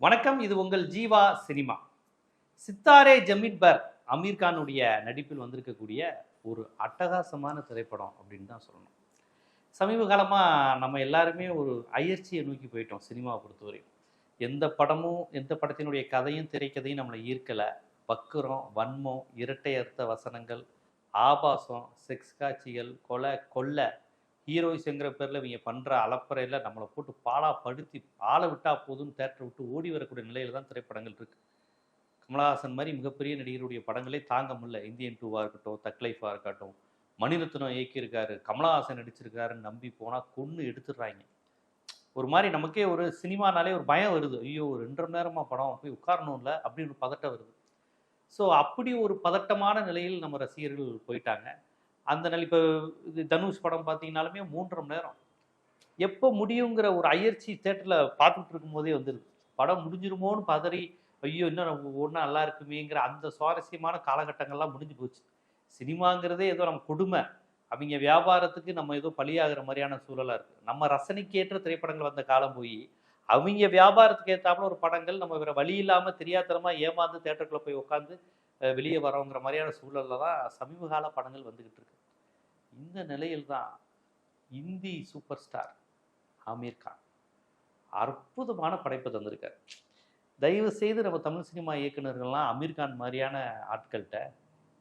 வணக்கம் இது உங்கள் ஜீவா சினிமா. சித்தாரே ஜமீன் பர் அமீர் கானுடைய நடிப்பில் வந்திருக்கக்கூடிய ஒரு அட்டகாசமான திரைப்படம் அப்படின்னு தான் சொல்லணும். சமீப காலமாக நம்ம எல்லாருமே ஒரு அயற்சியை நோக்கி போயிட்டோம் சினிமாவை பொறுத்தவரையும். எந்த படமும் எந்த படத்தினுடைய கதையும் திரைக்கதையும் நம்மளை ஈர்க்கலை. வக்குரம் வன்மம் இரட்டை அர்த்த வசனங்கள் ஆபாசம் செக்ஸ் காட்சிகள் கொலை கொள்ளை ஹீரோயிஸ்ங்கிற பேரில் இவங்க பண்ணுற அலப்பறையில் நம்மளை போட்டு பாலா படுத்தி ஆளை விட்டா போதும் தேட்டரை விட்டு ஓடி வரக்கூடிய நிலையில் தான் திரைப்படங்கள் இருக்குது கமலஹாசன் மாதிரி மிகப்பெரிய நடிகருடைய படங்களே தாங்க முடியல. இந்தியன் டூவாக இருக்கட்டும் தக்லைஃபாக இருக்கட்டும். மணிரத்னம் இயக்கியிருக்காரு. கமலஹாசன் நடிச்சிருக்காருன்னு நம்பி போனால் கொன்று எடுத்துடுறாங்க. ஒரு மாதிரி நமக்கே ஒரு சினிமானாலே ஒரு பயம் வருது. ஐயோ ஒரு ரெண்டரை மணி படம் போய் உட்காரணும்ல அப்படின்னு ஒரு பதட்டம் வருது. ஸோ அப்படி ஒரு பதட்டமான நிலையில் நம்ம ரசிகர்கள் போயிட்டாங்க. அந்த நிலை இப்போ இது தனுஷ் படம் பார்த்தீங்கனாலுமே மூன்றரை மணி நேரம். எப்போ முடியுங்கிற ஒரு அயற்சி தேட்டரில் பார்த்துட்டு இருக்கும்போதே வந்துடுது படம் முடிஞ்சிருமோன்னு பதறி ஐயோ இன்னும் நம்ம ஒன்றா நல்லா இருக்குமேங்கிற அந்த சுவாரஸ்யமான காலகட்டங்கள்லாம் முடிஞ்சு போச்சு. சினிமாங்கிறதே ஏதோ நம்ம கொடுமை. அவங்க வியாபாரத்துக்கு நம்ம ஏதோ பலியாகிற மாதிரியான சூழலாக இருக்குது நம்ம ரசனைக்கேற்ற திரைப்படங்கள் வந்த காலம் போய் அவங்க வியாபாரத்துக்கு ஏற்றாப்புல ஒரு படங்கள் நம்ம வேறு வழி இல்லாமல் தெரியாதனமா ஏமாந்து தேட்டருக்குள்ளே போய் உட்காந்து வெளியே வரோங்கிற மாதிரியான சூழல்ல தான் சமீப கால படங்கள் வந்துக்கிட்டு இருக்கு. இந்த நிலையில் தான் இந்தி சூப்பர் ஸ்டார் ஆமீர் கான் அற்புதமான படைப்பை தந்திருக்கார். தயவு செய்து நம்ம தமிழ் சினிமா இயக்குனர்கள்லாம் அமீர் கான் மாதிரியான ஆட்கள்கிட்ட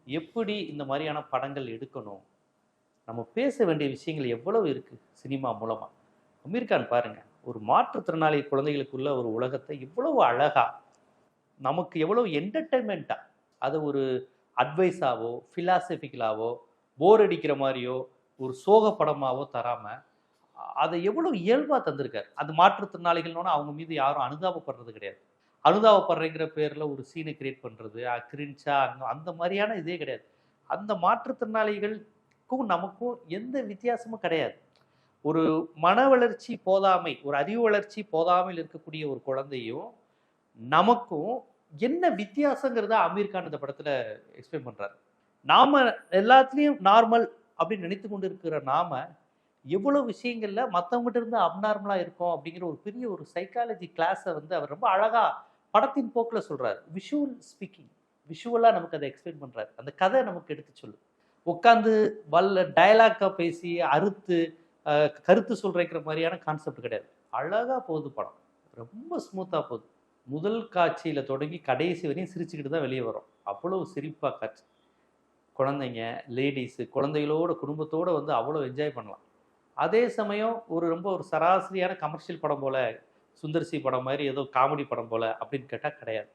எப்படி இந்த மாதிரியான படங்கள் எடுக்கணும் நம்ம பேச வேண்டிய விஷயங்கள் எவ்வளவு இருக்குது சினிமா மூலமாக அமீர் கான் ஒரு மாற்றுத்திறனாளி குழந்தைகளுக்குள்ள ஒரு உலகத்தை எவ்வளவு அழகாக நமக்கு எவ்வளவு என்டர்டைன்மெண்ட்டாக அதை ஒரு அட்வைஸாவோ ஃபிலாசபிக்கலாவோ போர் அடிக்கிற மாதிரியோ ஒரு சோக படமாவோ தராமல் அதை எவ்வளோ இயல்பாக தந்திருக்காரு. அது மாற்றுத்திறனாளிகள்னோன்னா அவங்க மீது யாரும் அனுதாபப்படுறது கிடையாது. அனுதாபப்படுறேங்கிற பேரில் ஒரு சீனை கிரியேட் பண்ணுறது கிரின்ச்சா அந்த மாதிரியான இதே கிடையாது. அந்த மாற்றுத்திறனாளிகளுக்கும் நமக்கும் எந்த வித்தியாசமும் கிடையாது. ஒரு மன வளர்ச்சி போதாமை ஒரு அறிவு வளர்ச்சி போதாமையில் இருக்கக்கூடிய ஒரு குழந்தையும் நமக்கும் என்ன வித்தியாசங்கிறத அமீர் கான் இந்த படத்தில் எக்ஸ்பிளைன் பண்ணுறாரு நாம் எல்லாத்துலேயும் நார்மல் அப்படின்னு நினைத்து கொண்டு இருக்கிற நாம எவ்வளோ விஷயங்களில் மற்றவங்ககிட்ட இருந்து அப்நார்மலாக இருக்கோம் அப்படிங்கிற ஒரு பெரிய ஒரு சைக்காலஜி கிளாஸை வந்து அவர் ரொம்ப அழகாக படத்தின் போக்கில் சொல்கிறார் விஷுவல் ஸ்பீக்கிங் விஷுவலாக நமக்கு அதை எக்ஸ்பிளைன் பண்ணுறாரு அந்த கதை நமக்கு எடுத்து சொல்லு. உட்காந்து வல்ல டயலாக்காக பேசி அறுத்து கருத்து சொல்கிற மாதிரியான கான்செப்ட் கிடையாது. அழகாக போகுது படம். ரொம்ப ஸ்மூத்தாக போகுது. முதல் காட்சியில் தொடங்கி கடைசி வரையும் சிரிச்சுக்கிட்டு தான் வெளியே வரும். அவ்வளோ சிரிப்பாக காட்சி. குழந்தைங்க லேடிஸு குழந்தைகளோட குடும்பத்தோடு வந்து அவ்வளோ என்ஜாய் பண்ணலாம். அதே சமயம் ஒரு ரொம்ப ஒரு சராசரியான கமர்ஷியல் படம் போல் சுந்தர்சி படம் மாதிரி ஏதோ காமெடி படம் போல் அப்படின்னு கேட்டால் கிடையாது.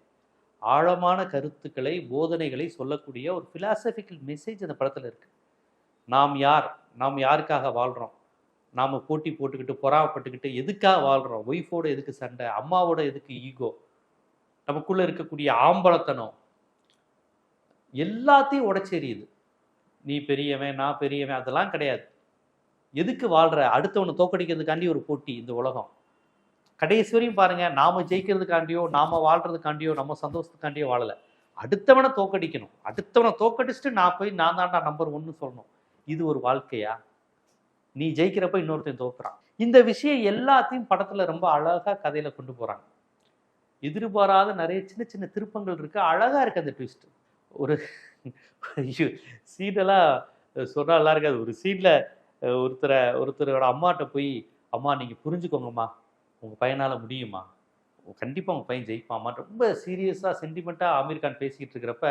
ஆழமான கருத்துக்களை போதனைகளை சொல்லக்கூடிய ஒரு ஃபிலாசபிக்கல் மெசேஜ் அந்த படத்தில் இருக்குது நாம் யார்? நாம் யாருக்காக வாழ்கிறோம் நாம் போட்டி போட்டுக்கிட்டு பொறாமப்பட்டுக்கிட்டு எதுக்காக வாழ்கிறோம் ஒய்ஃபோட எதுக்கு சண்டை? அம்மாவோட எதுக்கு ஈகோ நமக்குள்ளே இருக்கக்கூடிய ஆம்பளத்தனம். எல்லாத்தையும் உடைச்செறியுது நீ பெரியவன் நான் பெரியவன் அதெல்லாம் கிடையாது. எதுக்கு வாழ்கிற அடுத்தவனை தோக்கடிக்கிறதுக்காண்டி ஒரு போட்டி இந்த உலகம். கடைசி வரையும் பாருங்க நாம ஜெயிக்கிறதுக்காண்டியோ நாம வாழ்கிறதுக்காண்டியோ நம்ம சந்தோஷத்துக்காண்டியோ வாழலை. அடுத்தவனை தோக்கடிக்கணும். அடுத்தவனை தோக்கடிச்சுட்டு நான் போய் நான் தான்டா நம்பர் ஒன்று சொல்லணும். இது ஒரு வாழ்க்கையா? நீ ஜெயிக்கிறப்ப இன்னொருத்தன் தோக்குறான். இந்த விஷயம் எல்லாத்தையும் படத்துல ரொம்ப அழகா கதையில கொண்டு போறாங்க. எதிர்பாராத நிறைய சின்ன சின்ன திருப்பங்கள் இருக்கு. அழகா இருக்கு அந்த ட்விஸ்ட் ஒரு சீனெல்லாம் சொன்னா நல்லா இருக்காது. ஒரு சீன்ல ஒருத்தரை ஒருத்தரோட அம்மாட்ட போய் அம்மா நீங்க புரிஞ்சுக்கோங்கம்மா. உங்க பையனால முடியுமா? கண்டிப்பா உங்க பையன் ஜெயிப்பாம்மா ரொம்ப சீரியஸா சென்டிமெண்ட்டா ஆமீர் கான் பேசிக்கிட்டு இருக்கிறப்ப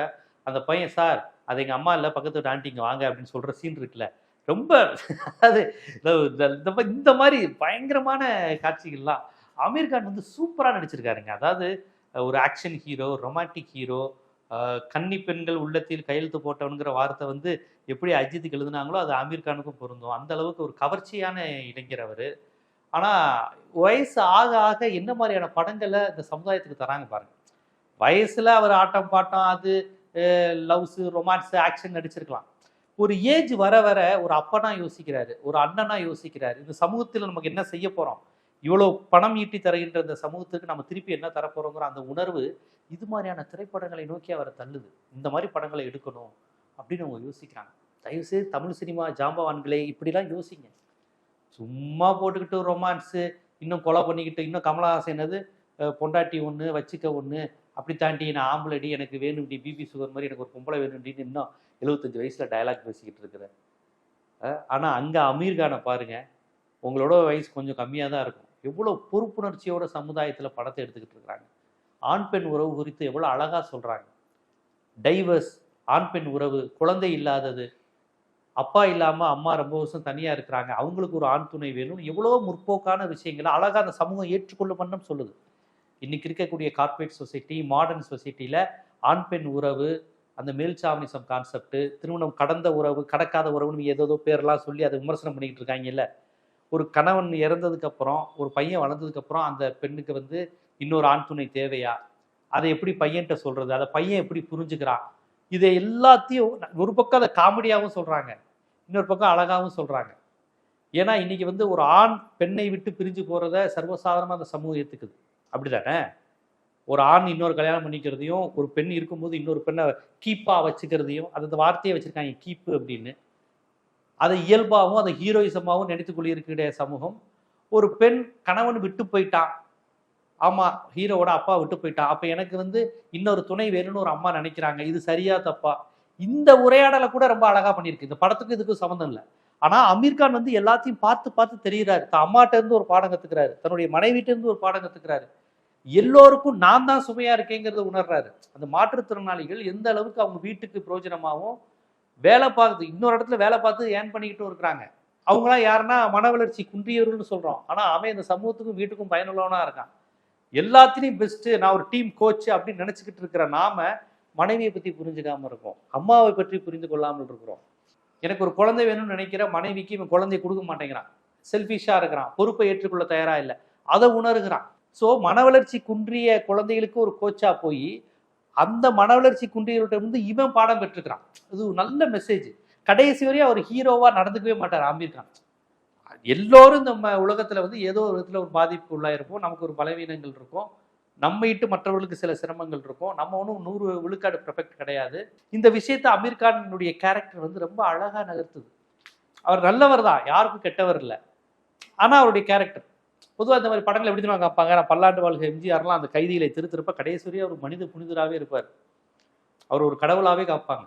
அந்த பையன் சார் அது எங்க அம்மா இல்ல. பக்கத்து ஆண்டிங்க வாங்க. அப்படின்னு சொல்ற சீன் இருக்குல்ல. ரொம்ப அது இந்த- இந்த மாதிரி பயங்கரமான காட்சிகள்லாம் அமீர் கான் வந்து சூப்பராக நடிச்சிருக்காருங்க. அதாவது ஒரு ஆக்ஷன் ஹீரோ ரொமான்டிக் ஹீரோ கன்னி பெண்கள் உள்ளத்தில் கையெழுத்து போட்டவனுங்கிற வார்த்தை வந்து எப்படி அஜித்துக்கு எழுதுனாங்களோ அது ஆமீர் கானுக்கும் பொருந்தும். அந்த அளவுக்கு ஒரு கவர்ச்சியான இளைஞர் அவர். ஆனால் வயசு ஆக ஆக என்ன மாதிரியான படங்களை இந்த சமுதாயத்துக்கு தராங்க பாருங்க. வயசுல அவர் ஆட்டம் பாட்டம் அது லவ்ஸு ரொமான்ஸு ஆக்ஷன் நடிச்சிருக்கலாம். ஒரு ஏஜ் வர வர ஒரு அப்பனா யோசிக்கிறாரு ஒரு அண்ணனா யோசிக்கிறாரு. இந்த சமூகத்தில் நமக்கு என்ன செய்ய போறோம்? இவ்வளோ பணம் ஈட்டி தருகின்ற இந்த சமூகத்துக்கு நம்ம திருப்பி என்ன தரப்போறோங்கிற அந்த உணர்வு இது மாதிரியான திரைப்படங்களை நோக்கி அவரை தள்ளுது. இந்த மாதிரி படங்களை எடுக்கணும் அப்படின்னு அவங்க யோசிக்கிறாங்க. தயவுசெய்து தமிழ் சினிமா ஜாம்பவான்களே இப்படிலாம் யோசிங்க. சும்மா போட்டுக்கிட்டு ரொமான்ஸு இன்னும் கொலை பண்ணிக்கிட்டு இன்னும் கமலஹாசன் என்னது? பொண்டாட்டி ஒன்று வச்சுக்க ஒன்று அப்படி தாண்டி நான் ஆம்பளடி எனக்கு வேணும்டி பிபி சுகர் மாதிரி எனக்கு ஒரு பொம்பளை வேணும்டின்னு இன்னும் எழுபத்தஞ்சு வயசில் டயலாக் பேசிக்கிட்டு இருக்கிறேன் ஆனால் அங்கே அமீர்கானை பாருங்க. உங்களோட வயசு கொஞ்சம் கம்மியாக தான் இருக்கும். எவ்வளோ பொறுப்புணர்ச்சியோட சமுதாயத்தில் படத்தை எடுத்துக்கிட்டு இருக்கிறாங்க. ஆண் பெண் உறவு குறித்து எவ்வளோ அழகாக சொல்கிறாங்க டைவர்ஸ் ஆண் பெண் உறவு குழந்தை இல்லாதது அப்பா இல்லாமல் அம்மா ரொம்ப வருஷம் தனியாக இருக்கிறாங்க. அவங்களுக்கு ஒரு ஆண் துணை வேணும் எவ்வளோ முற்போக்கான விஷயங்களை அழகாக அந்த சமூகம் ஏற்றுக்கொள்ள பண்ணம் சொல்லுது. இன்னைக்கு இருக்கக்கூடிய கார்ப்பரேட் சொசைட்டி மாடர்ன் சொசைட்டியில் ஆண் பெண் உறவு அந்த மேல்சாவனிசம் கான்செப்ட் திருமணம் கடந்த உறவு கடக்காத உறவுன்னு ஏதோ பேர்லாம் சொல்லி அதை விமர்சனம் பண்ணிக்கிட்டு இருக்காங்கல்ல. ஒரு கணவன் இறந்ததுக்கப்புறம் ஒரு பையன் வளர்ந்ததுக்கப்புறம் அந்த பெண்ணுக்கு வந்து இன்னொரு ஆண் துணை தேவையா? அதை எப்படி பையன்கிட்ட சொல்றது? அதை பையன் எப்படி புரிஞ்சுக்கிறான்? இதை எல்லாத்தையும் ஒரு பக்கம் அதை காமெடியாகவும் சொல்றாங்க. இன்னொரு பக்கம் அழகாகவும் சொல்றாங்க. ஏன்னா இன்னைக்கு வந்து ஒரு ஆண் பெண்ணை விட்டு பிரிஞ்சு போறத சர்வசாதாரணமாக அந்த சமூகம் ஏத்துக்குது. அப்படிதானே? ஒரு ஆண் இன்னொரு கல்யாணம் பண்ணிக்கிறதையும் ஒரு பெண் இருக்கும்போது இன்னொரு பெண்ணை கீப்பாக வச்சுக்கிறதையும் அந்த வார்த்தையை வச்சுருக்காங்க கீப்பு அப்படின்னு. அதை இயல்பாகவும் அதை ஹீரோயிசமாகவும் நினைத்து கொள்ளியிருக்கிற சமூகம் ஒரு பெண் கணவன் விட்டு போயிட்டான். ஆமாம் ஹீரோவோட அப்பா விட்டு போயிட்டான். அப்போ எனக்கு வந்து இன்னொரு துணை வேணும்னு ஒரு அம்மா நினைக்கிறாங்க. இது சரியா தப்பா? இந்த உரையாடலை கூட ரொம்ப அழகாக பண்ணியிருக்கு. இந்த படத்துக்கு இதுக்கும் சம்மந்தம் இல்லை. ஆனால் அமீர் கான் வந்து எல்லாத்தையும் பார்த்து பார்த்து தெரிகிறாரு தன் அம்மாட்டேருந்து ஒரு பாடம் கத்துக்கிறாரு. தன்னுடைய மனைவிட்டேருந்து ஒரு பாடம் கத்துக்கிறாரு. எல்லோருக்கும் நான் தான் சுமையா இருக்கேங்கிறத உணர்றாரு. அந்த மாற்றுத்திறனாளிகள் எந்த அளவுக்கு அவங்க வீட்டுக்கு பிரயோஜனமாகவும் வேலை பார்த்து இன்னொரு இடத்துல வேலை பார்த்து ஏர்ன் பண்ணிக்கிட்டும் இருக்கிறாங்க. அவங்களாம் யாருன்னா மன வளர்ச்சி குன்றியவர்கள்னு சொல்றோம். ஆனா அவன் இந்த சமூகத்துக்கும் வீட்டுக்கும் பயனுள்ளவனா இருக்கான். எல்லாத்திலையும் பெஸ்ட் நான் ஒரு டீம் கோச் அப்படின்னு நினைச்சுக்கிட்டு இருக்கிற நாம மனைவியை பத்தி புரிஞ்சுக்காம இருக்கோம். அம்மாவை பற்றி புரிந்து கொள்ளாமல் இருக்கிறோம். எனக்கு ஒரு குழந்தை வேணும்னு நினைக்கிற மனைவிக்கு இவன் குழந்தைய கொடுக்க மாட்டேங்கிறான். செல்ஃபிஷா இருக்கிறான். பொறுப்பை ஏற்றுக்கொள்ள தயாரா இல்லை. அதை உணர்கிறான். ஸோ மன வளர்ச்சி குன்றிய குழந்தைகளுக்கு ஒரு கோச்சா போய் அந்த மன வளர்ச்சி குன்றியவர்கிட்ட இருந்து இவன் பாடம் பெற்றுக்கிறான் இது ஒரு நல்ல மெசேஜ் கடைசி வரையும் அவர் ஹீரோவாக நடந்துக்கவே மாட்டார் ஆமீர் கான் எல்லோரும் நம்ம உலகத்தில் வந்து ஏதோ ஒரு விதத்தில் ஒரு பாதிப்பு உள்ளாயிருப்போம். நமக்கு ஒரு பலவீனங்கள் இருக்கும். நம்ம இட்டு மற்றவர்களுக்கு சில சிரமங்கள் இருக்கும். நம்ம ஒன்றும் நூறு விழுக்காடு பெர்ஃபெக்ட் கிடையாது. இந்த விஷயத்த அமீர் கானுடைய கேரக்டர் வந்து ரொம்ப அழகாக நகர்த்துது. அவர் நல்லவர் தான் யாருக்கும் கெட்டவர் இல்லை. ஆனால் அவருடைய கேரக்டர் பொதுவாக இந்த மாதிரி படங்கள் எப்படி தெரியுமா காப்பாங்க? நான் பல்லாண்டு வாழ்க எம்ஜிஆர்லாம் அந்த கைதிகளை திருத்திருப்ப கடைசி வரையும் அவர் மனித புனிதராகவே இருப்பார். அவர் ஒரு கடவுளாகவே காப்பாங்க.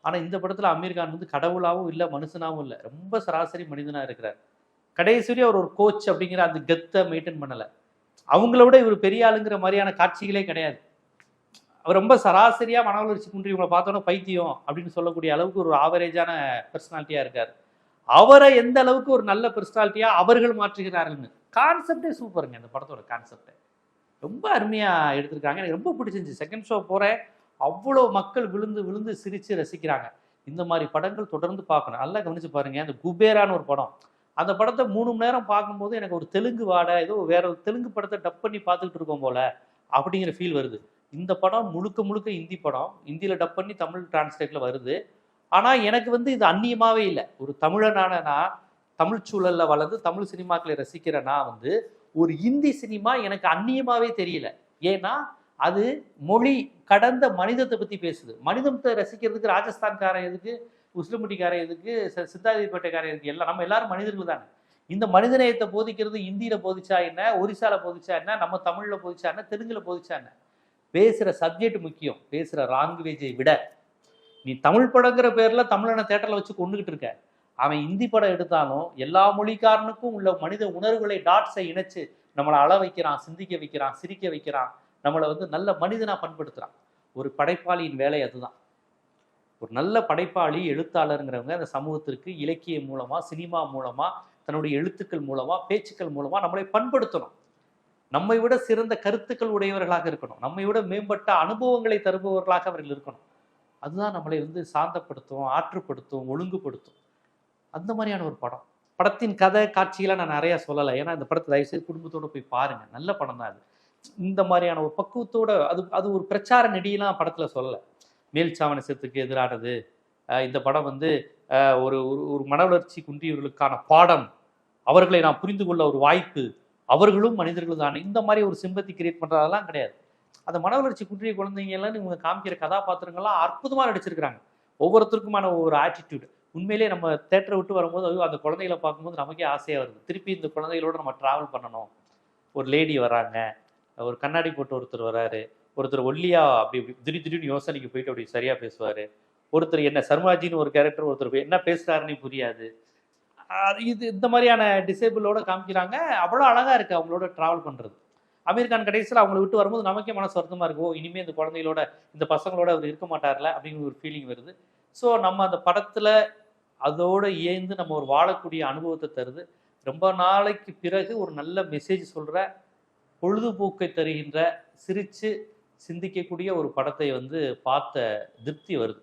ஆனா இந்த படத்துல அமீர் கான் வந்து கடவுளாகவும் இல்லை மனுஷனாகவும் இல்லை. ரொம்ப சராசரி மனிதனா இருக்கிறார். கடைசி வரையும் அவர் ஒரு கோச் அப்படிங்கிற அந்த கெத்தை மெயின்டைன் பண்ணல. அவங்கள விட இவர் பெரிய ஆளுங்கிற மாதிரியான காட்சிகளே கிடையாது. அவர் ரொம்ப சராசரியா மன வளர்ச்சி குன்றி இவங்களை பார்த்தோன்னா பைத்தியம் அப்படின்னு சொல்லக்கூடிய அளவுக்கு ஒரு ஆவரேஜான பர்சனாலிட்டியாக இருக்கார். அவரை எந்த அளவுக்கு ஒரு நல்ல பர்சனாலிட்டியாக அவர்கள் மாற்றுகிறார்கள்னு கான்செப்டே சூப்பருங்க இந்த படத்தோட கான்செப்ட் ரொம்ப அருமையாக எடுத்திருக்காங்க. எனக்கு ரொம்ப பிடிச்சிருந்துச்சு. செகண்ட் ஷோ போகிறேன் அவ்வளோ மக்கள் விழுந்து விழுந்து சிரித்து ரசிக்கிறாங்க. இந்த மாதிரி படங்கள் தொடர்ந்து பார்க்கணும். நல்லா கவனிச்சு பாருங்க. அந்த குபேரான்னு ஒரு படம். அந்த படத்தை மூணு மணி நேரம் பார்க்கும்போது எனக்கு ஒரு தெலுங்கு வாடை ஏதோ வேற ஒரு தெலுங்கு படத்தை டப் பண்ணி பார்த்துக்கிட்டு இருக்கோம் போல அப்படிங்கிற ஃபீல் வருது. இந்த படம் முழுக்க முழுக்க இந்தி படம். ஹிந்தியில் டப் பண்ணி தமிழ் டிரான்ஸ்லேட்டில் வருது. ஆனால் எனக்கு வந்து இது அந்நியமாகவே இல்லை. ஒரு தமிழனான நான் தமிழ் சூழலில் வளர்ந்து தமிழ் சினிமாக்களை ரசிக்கிற நான் வந்து ஒரு இந்தி சினிமா எனக்கு அந்நியமாகவே தெரியல. ஏன்னா அது மொழி கடந்த மனிதத்தை பற்றி பேசுது. மனிதத்தை ரசிக்கிறதுக்கு ராஜஸ்தான்காரன் எதுக்கு உஸ்லிமுட்டிக்காரன் எதுக்கு சித்தாதிபேட்டைக்காரன் எதுக்கு? எல்லாம் நம்ம எல்லாரும் மனிதர்கள் தானே. இந்த மனிதநேயத்தை போதிக்கிறது இந்தியில போதிச்சா என்ன ஒரிசால போதிச்சா என்ன நம்ம தமிழ்ல போதிச்சா என்ன தெலுங்குல போதிச்சா என்ன? பேசுற சப்ஜெக்ட் முக்கியம். பேசுற லாங்குவேஜை விட. நீ தமிழ் படங்கிற பேர்ல தமிழனை தேட்டரில் வச்சு கொண்டுகிட்டு இருக்க. அவன் இந்தி படம் எடுத்தாலும் எல்லா மொழிக்காரனுக்கும் உள்ள மனித உணர்வுகளை டாட்ஸை இணைச்சு நம்மளை அள வைக்கிறான் சிந்திக்க வைக்கிறான் சிரிக்க வைக்கிறான் நம்மளை வந்து நல்ல மனிதனாக பண்படுத்துகிறான் ஒரு படைப்பாளியின் வேலை அதுதான். ஒரு நல்ல படைப்பாளி எழுத்தாளருங்கிறவங்க அந்த சமூகத்திற்கு இலக்கியம் மூலமாக சினிமா மூலமாக தன்னுடைய எழுத்துக்கள் மூலமாக பேச்சுக்கள் மூலமாக நம்மளை பண்படுத்தணும். நம்மை விட சிறந்த கருத்துக்கள் உடையவர்களாக இருக்கணும். நம்மை விட மேம்பட்ட அனுபவங்களை தருபவர்களாக அவர்கள் இருக்கணும். அதுதான் நம்மளை வந்து சாந்தப்படுத்தும் ஆற்றுப்படுத்தும் ஒழுங்குபடுத்தும். அந்த மாதிரியான ஒரு படம். படத்தின் கதை காட்சிகளை நான் நிறைய சொல்லலை. ஏன்னா இந்த படத்தை தயவுசெய்து குடும்பத்தோட போய் பாருங்க. நல்ல படம் தான் அது. இந்த மாதிரியான ஒரு பக்குவத்தோட அது அது ஒரு பிரச்சார நெடியெல்லாம் படத்தில் சொல்லலை. மேல் சாவனசத்துக்கு எதிரானது இந்த படம் வந்து ஒரு ஒரு ஒரு மன வளர்ச்சி குன்றியவர்களுக்கான பாடம். அவர்களை நான் புரிந்து கொள்ள ஒரு வாய்ப்பு. அவர்களும் மனிதர்கள் தான். இந்த மாதிரி ஒரு சிம்பத்தி கிரியேட் பண்ணுறதெல்லாம் கிடையாது. அந்த மன வளர்ச்சி குன்றிய குழந்தைங்க எல்லாம் இவங்க காமிக்கிற கதாபாத்திரங்கள்லாம் அற்புதமாக நடிச்சிருக்கிறாங்க. ஒவ்வொருத்தருக்குமான ஒரு ஆட்டிடியூடு உண்மையிலேயே நம்ம தேட்டரை விட்டு வரும்போது அது அந்த குழந்தைகளை பார்க்கும்போது நமக்கே ஆசையாக வருது. திருப்பி இந்த குழந்தைகளோடு நம்ம ட்ராவல் பண்ணணும். ஒரு லேடி வராங்க. ஒரு கண்ணாடி போட்டு ஒருத்தர் வராரு. ஒருத்தர் ஒல்லியா அப்படி இப்படி திடீர் திடீர்னு யோசனைக்கு போயிட்டு அப்படி சரியாக பேசுவார். ஒருத்தர் என்ன சர்மாஜின்னு ஒரு கேரக்டர் ஒருத்தர் என்ன பேசுகிறாருன்னு புரியாது. அது இது இந்த மாதிரியான டிசேபிளோட காமிக்கிறாங்க. அவ்வளோ அழகாக இருக்குது அவங்களோட ட்ராவல் பண்ணுறது அமீர்கான் கடைசியில் அவங்கள விட்டு வரும்போது நமக்கே மனசு வருத்தமாக இருக்கும் ஓ இந்த குழந்தைகளோட இந்த பசங்களோட அவர் இருக்க மாட்டார்ல அப்படிங்கிற ஒரு ஃபீலிங் வருது. ஸோ நம்ம அந்த படத்தில் அதோட இயந்து நம்ம ஒரு வாழக்கூடிய அனுபவத்தை தருது. ரொம்ப நாளைக்கு பிறகு ஒரு நல்ல மெசேஜ் சொல்கிற பொழுதுபோக்கை தருகின்ற சிரித்து சிந்திக்கக்கூடிய ஒரு படத்தை வந்து பார்த்த திருப்தி வருது.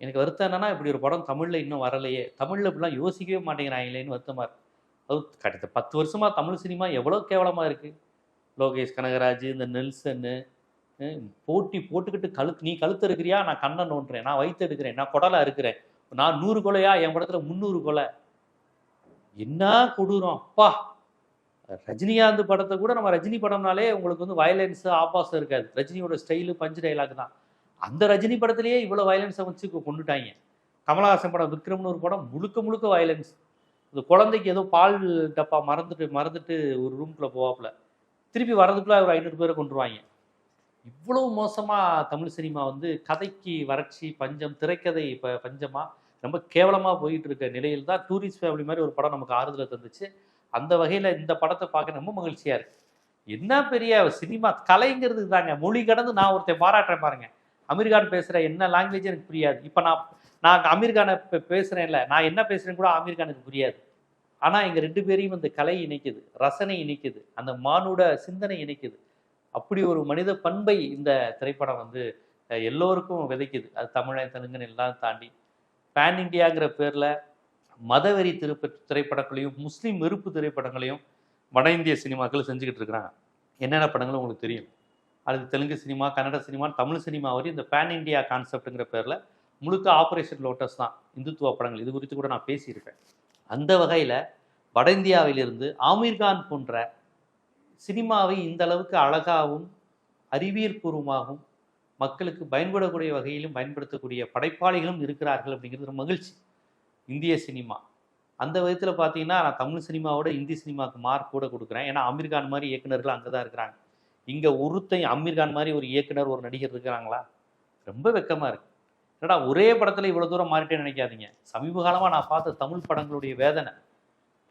எனக்கு வருத்தம் என்னன்னா இப்படி ஒரு படம் தமிழில் இன்னும் வரலையே. தமிழில் இப்படிலாம் யோசிக்கவே மாட்டேங்கிறாங்களேன்னு வருத்தமாக இருக்கு. அது கிடைத்த பத்து வருஷமாக தமிழ் சினிமா எவ்வளோ கேவலமாக இருக்குது லோகேஷ் கனகராஜ் இந்த நெல்சன்னு போட்டி போட்டுக்கிட்டு கழுத்து நீ கழுத்து இருக்கிறியா? நான் கண்ணை நோண்டுறேன். நான் வயிற்று எடுக்கிறேன். நான் குடலை இருக்கிறேன் நான் நூறு கொலையா? என் படத்துல முந்நூறு கொலை. என்ன கொடூரம்? அப்பா! ரஜினிகாந்த் படத்தை கூட நம்ம ரஜினி படம்னாலே உங்களுக்கு வந்து வயலன்ஸ் ஆபாசம் இருக்காது. ரஜினியோட ஸ்டைலு பஞ்சு டைலாக் தான். அந்த ரஜினி படத்திலேயே இவ்வளோ வயலன்ஸை வச்சு கொண்டுட்டாங்க. கமலஹாசன் படம் விக்ரம்னு ஒரு படம் முழுக்க முழுக்க வயலன்ஸ் இந்த குழந்தைக்கு ஏதோ பால் டப்பா மறந்துட்டு மறந்துட்டு ஒரு ரூம்குள்ளே போவாப்புல. திருப்பி வரதுக்குள்ளே ஒரு ஐநூறு பேரை கொண்டுருவாங்க இவ்வளவு மோசமா தமிழ் சினிமா வந்து கதைக்கு வறட்சி பஞ்சம் திரைக்கதை இப்போ பஞ்சமா ரொம்ப கேவலமா போயிட்டு இருக்க நிலையில் தான் டூரிஸ்ட் ஃபேமிலி மாதிரி ஒரு படம் நமக்கு ஆறுதலை தந்துச்சு. அந்த வகையில இந்த படத்தை பார்க்க ரொம்ப மகிழ்ச்சியா இருக்கு. என்ன பெரிய சினிமா கலைங்கிறது தாங்க மொழி கடந்து நான் ஒருத்தன் பாராட்டுறேன் பாருங்க. அமீர்கான் பேசுற என்ன லாங்குவேஜ் எனக்கு புரியாது. இப்போ நான் நான் அமீர்கானை பே- பேசுறேன்ல. நான் என்ன பேசுறேன்னு கூட அமீர்கானுக்கு புரியாது. ஆனா எங்க ரெண்டு பேரையும் இந்த கலை இணைக்குது. ரசனை இணைக்குது. அந்த மானுட சிந்தனை இணைக்குது. அப்படி ஒரு மனித பண்பை இந்த திரைப்படம் வந்து எல்லோருக்கும் விதைக்குது. அது தமிழன் தெலுங்குன்னு எல்லாம் தாண்டி. பேன் இண்டியாங்கிற பேரில் மதவெறி திருப்ப திரைப்படங்களையும் முஸ்லீம் வெறுப்பு திரைப்படங்களையும் வட இந்திய சினிமாக்கள் செஞ்சுக்கிட்டு இருக்கிறாங்க. என்னென்ன படங்களும் உங்களுக்கு தெரியும்? அது Telugu cinema Kannada cinema Tamil cinema வரையும் இந்த பேன் இண்டியா கான்செப்ட்டுங்கிற பேரில் முழுக்க ஆப்ரேஷன் லோட்டஸ் தான். இந்துத்துவ படங்கள். இது குறித்து கூட நான் பேசியிருப்பேன் அந்த வகையில் வட இந்தியாவிலிருந்து ஆமீர்கான் போன்ற சினிமாவை இந்த அளவுக்கு அழகாகவும் அறிவியல் பூர்வமாகவும் மக்களுக்கு பயன்படக்கூடிய வகையிலும் பயன்படுத்தக்கூடிய படைப்பாளிகளும் இருக்கிறார்கள் அப்படிங்கிறது ஒரு மகிழ்ச்சி. இந்திய சினிமா. அந்த விதத்தில் பார்த்தீங்கன்னா நான் தமிழ் சினிமாவோட இந்தி சினிமாவுக்கு மார்க் கூட கொடுக்குறேன். ஏன்னா அமீர்கான் மாதிரி இயக்குனர்கள் அங்கே தான் இருக்கிறாங்க. இங்கே ஒருத்தையும் அமீர்கான் மாதிரி ஒரு இயக்குனர் ஒரு நடிகர் இருக்கிறாங்களா? ரொம்ப வெக்கமாக இருக்குது என்னடா ஒரே படத்தில் இவ்வளோ தூரம் மாறிட்டேன்னு நினைக்காதீங்க. சமீப காலமாக நான் பார்த்த தமிழ் படங்களுடைய வேதனை.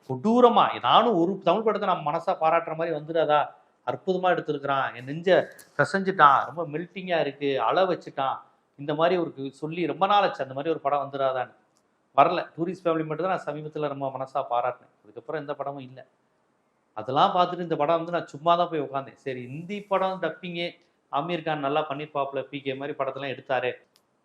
கொடூரமா. நானும் ஒரு தமிழ் படத்தை நான் மனசா பாராட்டுற மாதிரி வந்துடாதா? அற்புதமா எடுத்திருக்கிறான். என் நெஞ்ச பிரசஞ்சிட்டான். ரொம்ப மெல்ட்டிங்கா இருக்கு. அள வச்சுட்டான். இந்த மாதிரி ஒரு சொல்லி ரொம்ப நாள் ஆச்சு. அந்த மாதிரி ஒரு படம் வந்துடாதான்னு. வரல. டூரிஸ்ட் ஃபேமிலி மட்டும் தான் நான் சமீபத்தில் ரொம்ப மனசா பாராட்டினேன். அதுக்கப்புறம் எந்த படமும் இல்லை. அதெல்லாம் பார்த்துட்டு இந்த படம் வந்து நான் சும்மா தான் போய் உட்காந்தேன் சரி இந்தி படம் டப்பிங்கு ஆமீர் கான் நல்லா பண்ணியிருப்பாப்புல பிகே மாதிரி படத்தெல்லாம் எடுத்தாரு.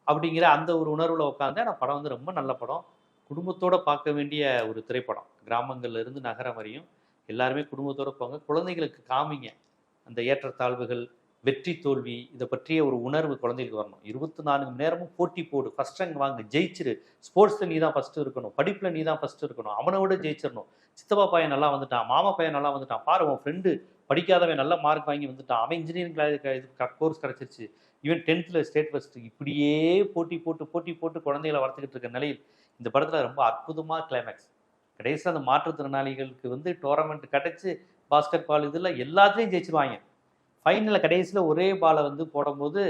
அப்படிங்கிற அந்த ஒரு உணர்வில் உட்காந்தேன் ஆனால் படம் வந்து ரொம்ப நல்ல படம். குடும்பத்தோட பார்க்க வேண்டிய ஒரு திரைப்படம். கிராமங்கள்ல இருந்து நகரம் வரையும் எல்லாருமே குடும்பத்தோட போங்க. குழந்தைகளுக்கு காமிங்க. அந்த ஏற்றத்தாழ்வுகள் வெற்றி தோல்வி இதை பற்றிய ஒரு உணர்வு குழந்தைகளுக்கு வரணும். இருபத்தி நான்கு மணி நேரமும் போட்டி போடு. ஃபர்ஸ்ட் ரேங்க் வாங்க. ஜெயிச்சிரு. ஸ்போர்ட்ஸில் நீ தான் ஃபர்ஸ்ட் இருக்கணும். படிப்பில் நீ தான் ஃபர்ஸ்ட் இருக்கணும். அவனை விட ஜெயிச்சிடணும் சித்தப்பா பையன் நல்லா வந்துட்டான். மாமா பையன் நல்லா வந்துட்டான். பாரு உன் ஃப்ரெண்டு படிக்காதவன் நல்ல மார்க் வாங்கி வந்துட்டான். அவன் இன்ஜினியரிங் கோர்ஸ் கிடச்சிருச்சு. ஈவன் டென்த்தில் ஸ்டேட் ஃபர்ஸ்ட் இப்படியே போட்டி போட்டு போட்டி போட்டு குழந்தைகளை வளர்த்துக்கிட்டு இருக்க நிலையில் இந்த படத்தில் ரொம்ப அற்புதமாக கிளைமேக்ஸ் கடைசியில் அந்த மாற்றுத்திறனாளிகளுக்கு வந்து டோர்னமெண்ட் கிடச்சி பாஸ்கெட் பால் இதில் எல்லாத்துலேயும் ஜெயிச்சிருவாங்க. ஃபைனலில் கடைசியில் ஒரே பாலை வந்து போடும்போது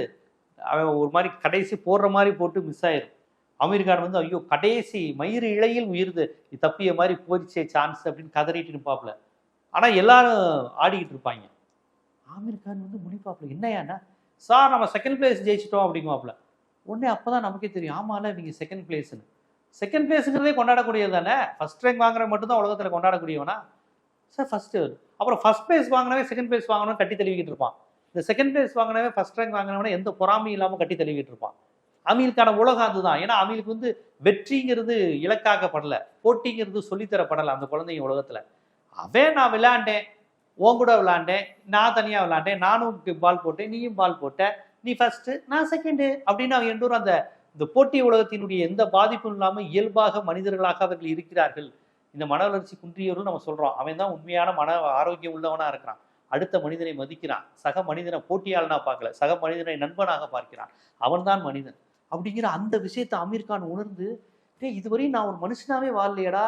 அவன் ஒரு மாதிரி கடைசி போடுற மாதிரி போட்டு மிஸ் ஆயிரும். அமீர் கான் வந்து ஐயோ கடைசி மயிறு இழையில் உயிர்து. தப்பிய மாதிரி போயிடுச்சே சான்ஸ் அப்படின்னு கதறிட்டு இருப்பாப்புல ஆனால் எல்லாரும் ஆடிக்கிட்டு இருப்பாங்க. ஆமீர் கான் வந்து முடிப்பாப்புல என்னையாண்ணா சார் நம்ம செகண்ட் பிளேஸ் ஜெயிச்சிட்டோம் அப்படிங்குவாப்புல. உடனே அப்போ தான் நமக்கே தெரியும் ஆமால நீங்கள் செகண்ட் பிளேஸ்னு செகண்ட் பிளேஸுங்கிறதே கொண்டாடக்கூடியது தானே? ஃபர்ஸ்ட் ரேங்க் வாங்குற மட்டும்தான் உலகத்தில் கொண்டாடக்கூடியவனா? சார் ஃபஸ்ட்டு அப்புறம் ஃபஸ்ட் பிளேஸ் வாங்கினவே செகண்ட் பிளேஸ் வாங்கணும் கட்டி தெளிவிக்கிட்டு இருப்பான். இந்த செகண்ட் பிளேஸ் வாங்கினவே ஃபர்ஸ்ட் ரேங்க் வாங்கினவனே எந்த பொறாமையும் இல்லாமல் கட்டி தழுவிக்கிட்டு இருப்பான். அமீலுக்கான உலகம் அதுதான். ஏன்னா அமீலுக்கு வந்து வெற்றிங்கிறது இலக்காக்கப்படலை. போட்டிங்கிறது சொல்லித்தரப்படலை அந்த குழந்தைங்க உலகத்தில். அவன் நான் விளையாண்டேன். உன் கூட விளையாண்டேன். நான் தனியாக விளையாண்டேன். நானும் பால் போட்டேன். நீயும் பால் போட்ட. நீ ஃபஸ்ட்டு நான் செகண்டு அப்படின்னு அவன் எந்தோறும் அந்த இந்த போட்டி உலகத்தினுடைய எந்த பாதிப்பும் இல்லாமல் இயல்பாக மனிதர்களாக அவர்கள் இருக்கிறார்கள். இந்த மன வளர்ச்சி குன்றியவர்கள் நம்ம சொல்றோம். அவன் தான் உண்மையான மன ஆரோக்கியம் உள்ளவனா இருக்கிறான். அடுத்த மனிதனை மதிக்கிறான். சக மனிதனை போட்டியாளனா பார்க்கல. சக மனிதனை நண்பனாக பார்க்கிறான். அவன்தான் மனிதன். அப்படிங்கிற அந்த விஷயத்தை அமீர்கான் உணர்ந்து இதுவரையும் நான் ஒரு மனுஷனாவே வாழலையடா.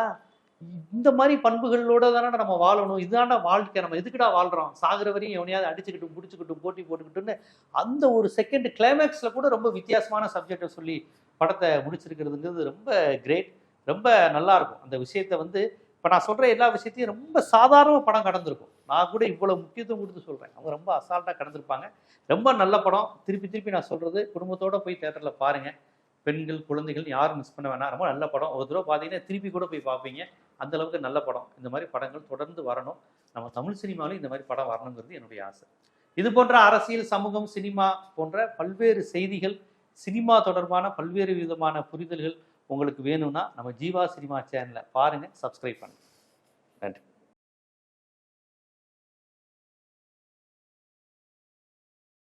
இந்த மாதிரி பண்புகளோட தானே நம்ம வாழணும். இதுதான்டா வாழ்க்கை. நம்ம எதுக்குடா வாழ்றோம்? சாகிற வரையும் எவனையாவது அடிச்சுக்கிட்டும் பிடிச்சிக்கிட்டும் போட்டி போட்டுக்கிட்டுன்னு அந்த ஒரு செகண்ட் கிளைமேக்ஸில் கூட ரொம்ப வித்தியாசமான சப்ஜெக்டை சொல்லி படத்தை முடிச்சிருக்கிறதுங்கிறது ரொம்ப கிரேட் ரொம்ப நல்லா இருக்கும் அந்த விஷயத்தை வந்து இப்போ நான் சொல்கிற எல்லா விஷயத்தையும் ரொம்ப சாதாரண படம் கடந்திருக்கும். நான் கூட இவ்வளோ முக்கியத்துவம் கொடுத்து சொல்கிறேன் அவங்க ரொம்ப அசால்ட்டாக கடந்திருப்பாங்க. ரொம்ப நல்ல படம். திருப்பி திருப்பி நான் சொல்கிறது குடும்பத்தோடு போய் தேட்டரில் பாருங்கள் பெண்கள் குழந்தைகள் யாரும் மிஸ் பண்ண வேணாம். ரொம்ப நல்ல படம். ஒரு தடவை பார்த்தீங்கன்னா திருப்பி கூட போய் பார்ப்பீங்க அந்த அளவுக்கு நல்ல படம். இந்த மாதிரி படங்கள் தொடர்ந்து வரணும். நம்ம தமிழ் சினிமாவிலும் இந்த மாதிரி படம் வரணுங்கிறது என்னுடைய ஆசை. இது போன்ற அரசியல் சமூகம் சினிமா போன்ற பல்வேறு செய்திகள் சினிமா தொடர்பான பல்வேறு விதமான புரிதல்கள் உங்களுக்கு வேணும்னா நம்ம ஜீவா சினிமா சேனலை பாருங்கள் சப்ஸ்கிரைப் பண்ணுங்கள் நன்றி.